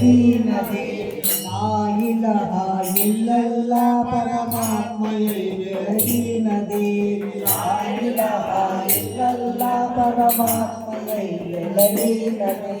சீனதே லாயிலஹா இல்லல்லா பரமாத்மையை விளகினதே லாயிலஹா இல்லல்லா பரமாத்மையை விளகினதே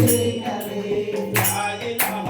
Hare Hare Hare Hare